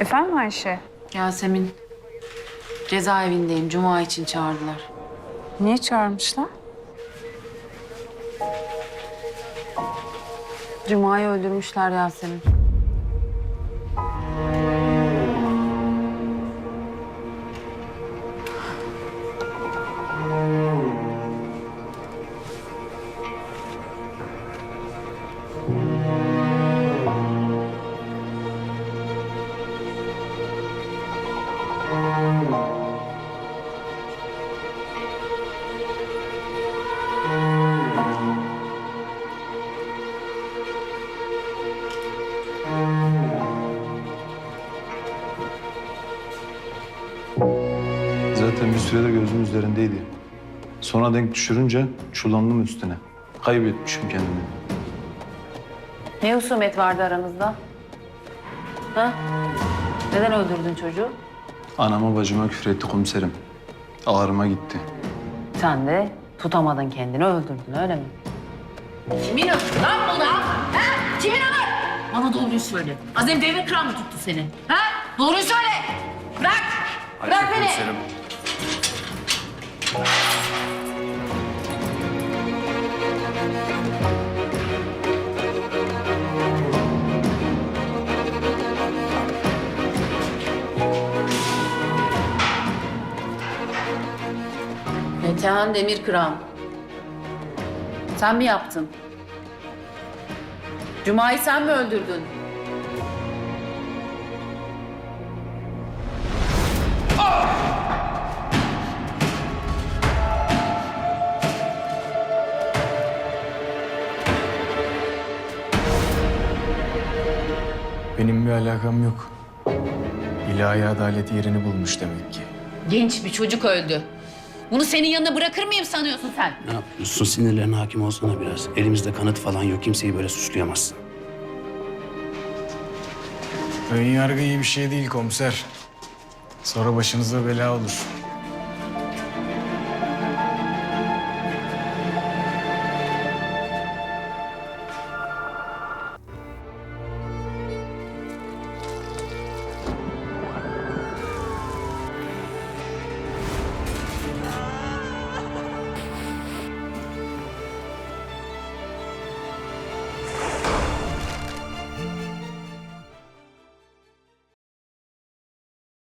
Efendim Ayşe? Yasemin, cezaevindeyim. Cuma için çağırdılar. Niye çağırmışlar? Cuma'yı öldürmüşler Yasemin. Zaten bir sürede gözüm üzerindeydi. Sonra denk düşürünce çullandım üstüne. Kaybetmişim kendimi. Ne husumet vardı aranızda? Ha? Neden öldürdün çocuğu? Anama bacıma küfür etti komiserim. Ağrıma gitti. Sen de tutamadın kendini öldürdün öyle mi? Kimin öldü lan bunu ha? ha? Kimin öldü? Bana doğruyu söyle. Azem devlet kıran mı tuttu seni? Ha? Doğruyu söyle. Bırak. Bırak beni. Metehan Demirkıran. Sen mi yaptın? Cuma'yı sen mi öldürdün? Benim bir alakam yok. İlahi adalet yerini bulmuş demek ki. Genç bir çocuk öldü. Bunu senin yanına bırakır mıyım sanıyorsun sen? Ne yapıyorsun? Sinirlerine hakim olsana biraz. Elimizde kanıt falan yok. Kimseyi böyle suçlayamazsın. Ön yargı iyi bir şey değil komiser. Sonra başınıza bela olur.